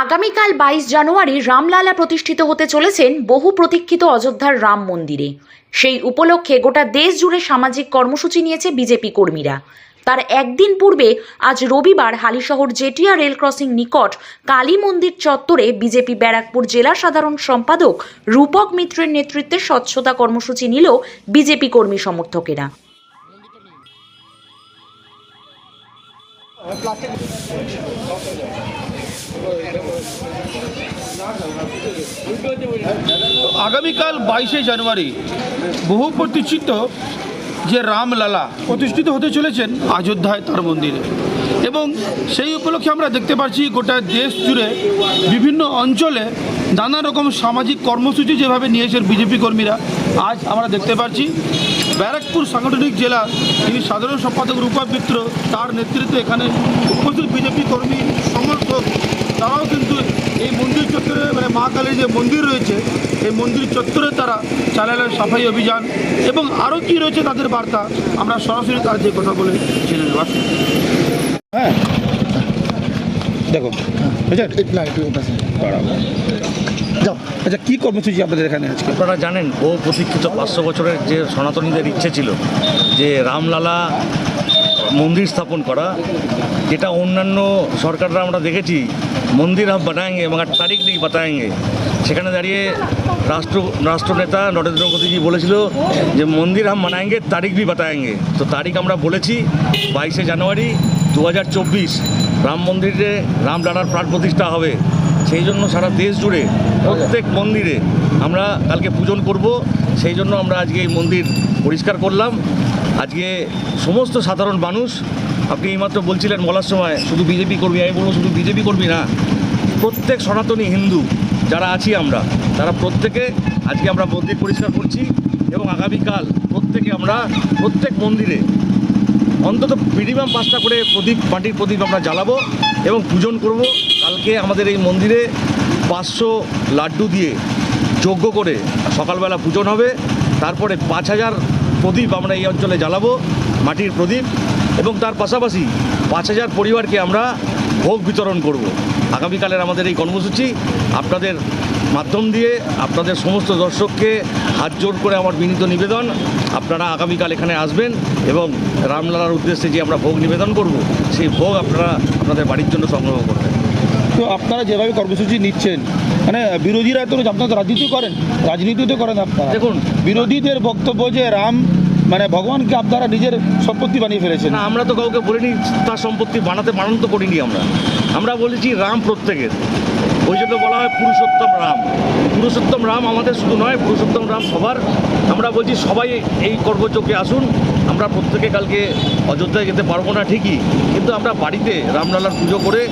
আগামীকাল বাইশ জানুয়ারি রামলালা প্রতিষ্ঠিত হতে চলেছেন বহু প্রতীক্ষিত অযোধ্যার রাম মন্দিরে। সেই উপলক্ষে গোটা দেশ জুড়ে সামাজিক কর্মসূচি নিয়েছে বিজেপি কর্মীরা। তার একদিন পূর্বে আজ রবিবার হালিশহর জেটিয়া রেল ক্রসিং নিকট কালী মন্দির চত্বরে বিজেপি ব্যারাকপুর জেলা সাধারণ সম্পাদক রূপক মিত্রের নেতৃত্বে স্বচ্ছতা কর্মসূচি নিল বিজেপি কর্মী সমর্থকেরা। আগামীকাল বাইশে জানুয়ারি বহু প্রতিষ্ঠিত যে রামলালা প্রতিষ্ঠিত হতে চলেছেন অযোধ্যায় তার মন্দিরে। এবং সেই উপলক্ষে আমরা দেখতে পাচ্ছি গোটা দেশ জুড়ে বিভিন্ন অঞ্চলে নানা রকম সামাজিক কর্মসূচি যেভাবে নিয়েছেন বিজেপি কর্মীরা, আজ আমরা দেখতে পাচ্ছি ব্যারাকপুর সাংগঠনিক জেলা তিনি সাধারণ সম্পাদক রূপা মিত্র তার নেতৃত্বে এখানে উপস্থিত বিজেপি কর্মী সমর্থক, তারাও কিন্তু এই মন্দির চত্বরে মানে মা কালীর যে মন্দির রয়েছে এই মন্দির চত্বরে তারা চালালেন সাফাই অভিযান এবং আরও কী রয়েছে তাদের বার্তা আমরা সরাসরি তার যে কথা বলে জেনে নেব। হ্যাঁ। দেখো আচ্ছা না একটু পাশে। যাও আচ্ছা কী কর্মসূচি আপনাদের এখানে আজকে? আপনারা জানেন বহু প্রতীক্ষিত পাঁচশো বছরের যে সনাতনীদের ইচ্ছে ছিল যে রামলালা মন্দির স্থাপন করা, যেটা অন্যান্য সরকাররা আমরা দেখেছি, মন্দির হাম বানায়েঙ্গে মগার তারিখ নেই বাতায়েঙ্গে। সেখানে দাঁড়িয়ে রাষ্ট্র, রাষ্ট্রনেতা নরেন্দ্র মোদীজি বলেছিল যে মন্দির হাম বানায়েঙ্গে তারিখ ভি বাতায়েঙ্গে। তো তারিখ আমরা বলেছি বাইশে জানুয়ারি দু হাজার চব্বিশ, রাম মন্দিরে রামলালার প্রাণ প্রতিষ্ঠা হবে। সেই জন্য সারা দেশ জুড়ে, প্রত্যেক মন্দিরে আমরা কালকে পূজন করব। সেই জন্য আমরা আজকে এই মন্দির পরিষ্কার করলাম। আজকে সমস্ত সাধারণ মানুষ, আপনি এইমাত্র বলছিলেন বলার সময়, শুধু বিজেপি কর্মী আমি বলব, শুধু বিজেপি কর্মী না। প্রত্যেক সনাতনী হিন্দু, যারা আছি আমরা, তারা প্রত্যেকে আজকে আমরা মন্দির পরিষ্কার করছি এবং আগামীকাল প্রত্যেকে আমরা প্রত্যেক মন্দিরে অন্তত মিনিমাম পাঁচটা করে প্রদীপ, মাটির প্রদীপ আমরা জ্বালাবো এবং পূজন করব। কালকে আমাদের এই মন্দিরে পাঁচশো লাড্ডু দিয়ে যজ্ঞ করে সকালবেলা পূজন হবে। তারপরে পাঁচ হাজার প্রদীপ আমরা এই অঞ্চলে জ্বালাবো, মাটির প্রদীপ, এবং তার পাশাপাশি পাঁচ হাজার পরিবারকে আমরা ভোগ বিতরণ করব। আগামীকালের আমাদের এই কর্মসূচি আপনাদের মাধ্যম দিয়ে আপনাদের সমস্ত দর্শককে হাত জোর করে আমার বিনীত নিবেদন। আপনারা আগামীকাল এখানে আসবেন এবং রামলালার উদ্দেশ্যে যে আমরা ভোগ নিবেদন করব, সেই ভোগ আপনারা আপনাদের বাড়ির জন্য সংগ্রহ করবেন। তো আপনারা যেভাবে কর্মসূচি নিচ্ছেন মানে বিরোধীরা তো আপনারা তো রাজনীতি করেন রাজনীতি তো করেন আপনারা। দেখুন। বিরোধীদের বক্তব্য যে রাম মানে ভগবানকে আপনারা নিজের সম্পত্তি বানিয়ে ফেলেছেন। না আমরা তো কাউকে বলিনি তার সম্পত্তি বানাতে বানান তো করিনি আমরা। আমরা বলেছি রাম প্রত্যেকের। ওই জন্য বলা হয় পুরুষোত্তম রাম। পুরুষোত্তম রাম আমাদের শুধু নয় পুরুষোত্তম রাম সবার। আমরা বলছি সবাই এই কর্মযোগ্যে আসুন। আমরা প্রত্যেকে কালকে অযোধ্যায় যেতে পারব না ঠিকই কিন্তু আমরা বাড়িতে রামলালার পুজো করে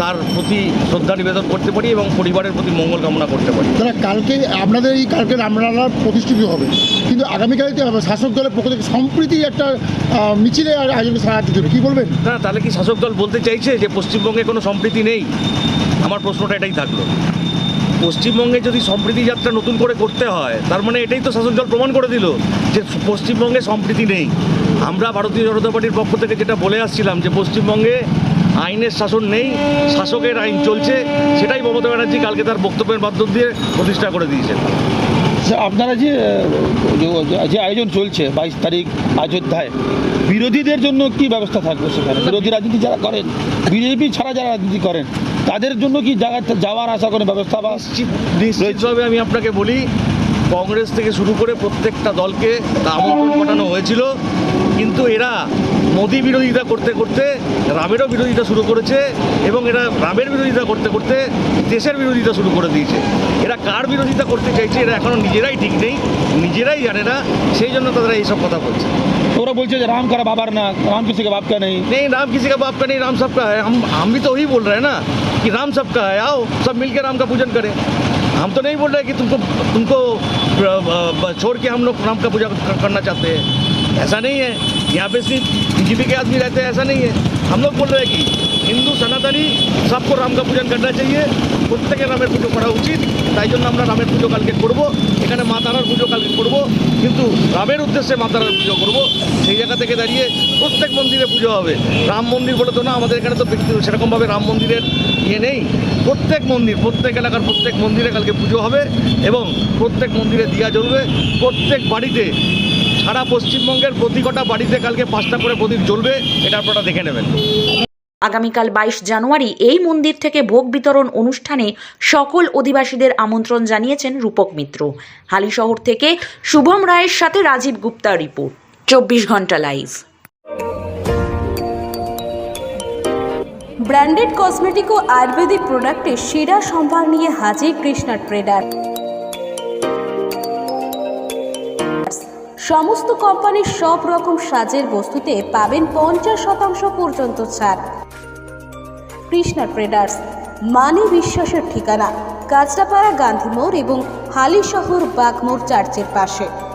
তার প্রতি শ্রদ্ধা নিবেদন করতে পারি এবং পরিবারের প্রতি মঙ্গল কামনা করতে পারি। তাহলে কালকে আপনাদের এই কালকে রামলালার প্রতিষ্ঠিত হবে কিন্তু আগামীকাল শাসক দলের পক্ষ থেকে সম্প্রীতি একটা মিছিলে আর আয়োজন সারা জুড়ে কী বলবেন? না তাহলে কি শাসক দল বলতে চাইছে যে পশ্চিমবঙ্গে কোনো সম্প্রীতি নেই? আমার প্রশ্নটা এটাই থাকল। পশ্চিমবঙ্গে যদি সম্প্রীতি যাত্রা নতুন করে করতে হয় তার মানে এটাই তো শাসক দল প্রমাণ করে দিল যে পশ্চিমবঙ্গে সম্প্রীতি নেই। আমরা ভারতীয় জনতা পার্টির পক্ষ থেকে যেটা বলে আসছিলাম যে পশ্চিমবঙ্গে আইনের শাসন নেই শাসকের আইন চলছে সেটাই মমতা ব্যানার্জি কালকে তার বক্তব্যের মাধ্যম দিয়ে প্রতিষ্ঠা করে দিয়েছেন। আচ্ছা, আপনারা যে যে- আয়োজন চলছে বাইশ তারিখ অযোধ্যায় বিরোধীদের জন্য কি ব্যবস্থা থাকবে সেখানে? বিরোধী রাজনীতি যারা করেন বিজেপি ছাড়া যারা রাজনীতি করেন তাদের জন্য কি যাওয়ার আশা করে ব্যবস্থা বা নিশ্চিত নিশ্চিতভাবে আমি আপনাকে বলি, কংগ্রেস থেকে শুরু করে প্রত্যেকটা দলকে আমন্ত্রণ পাঠানো হয়েছিল। কিন্তু এরা মোদী বিরোধিতা করতে করতে রামেরও বিরোধিতা শুরু করেছে এবং এরা রামের বিরোধিতা করতে করতে দেশের বিরোধিতা শুরু করে দিয়েছে। এরা কার বিরোধিতা করতে চাইছে, এরা এখনও নিজেরাই ঠিক নেই, নিজেরাই জানে না, সেই জন্য তারা এইসব কথা বলছে। ওরা বলছে যে রাম কারা বাবার না রাম কিসি কা বাপ কা নেই नहीं राम किसी का बाप का नहीं राम सबका है हम हम भी तो वही बोल रहे हैं ना कि राम सबका है आओ सब मिलकर राम का पूजन करें हम तो नहीं बोल रहे कि तुमको तुमको अ, अ, छोड़ के हम लोग राम का पूजा कर- करना चाहते हैं ऐसा नहीं है यहाँ पे सिर्फ बीजेपी के आदमी रहते हैं ऐसा नहीं है हम लोग बोल रहे हैं कि হিন্দু সনাতনী, সবকো রাম কা পূজন করনা চাইয়ে প্রত্যেকে রামের পুজো করা উচিত। তাই জন্য আমরা রামের পুজো কালকে করব। এখানে মা তারার পুজো কালকে করব। কিন্তু রামের উদ্দেশ্যে মা তারার পুজো করব। সেই জায়গা থেকে দাঁড়িয়ে প্রত্যেক মন্দিরে পুজো হবে। রাম মন্দির বলে তো না, আমাদের এখানে তো সেরকমভাবে রাম মন্দিরের ইয়ে নেই। প্রত্যেক মন্দির, প্রত্যেক এলাকার প্রত্যেক মন্দিরে কালকে পুজো হবে এবং প্রত্যেক মন্দিরে দিয়া জ্বলবে। প্রত্যেক বাড়িতে, সারা পশ্চিমবঙ্গের প্রতি কটা বাড়িতে কালকে পাঁচটা করে প্রদীপ জ্বলবে, এটা আপনারা দেখে নেবেন। আগামীকাল বাইশ জানুয়ারি এই মন্দির থেকে ভোগ বিতরণ অনুষ্ঠানে সকল অধিবাসীদের আমন্ত্রণ জানিয়েছেন রূপক মিত্র। হালিশহর থেকে শুভম রায়ের সাথে রাজীব গুপ্তা রিপোর্ট। চব্বিশ ঘণ্টা লাইভ। ব্র্যান্ডেড কসমেটিক ও আয়ুর্বেদিক প্রোডাক্টের সেরা সম্ভার নিয়ে হাজির কৃষ্ণা ট্রেডার। সমস্ত কোম্পানির সব রকম সাজের বস্তুতে পাবেন পঞ্চাশ শতাংশ পর্যন্ত ছাড়। কৃষ্ণা ট্রেডার্স, মানি বিশ্বাসের ঠিকানা কাজরাপাড়া গান্ধী মোড় এবং হালিশহর শহর বাগমোড় চার্চের পাশে।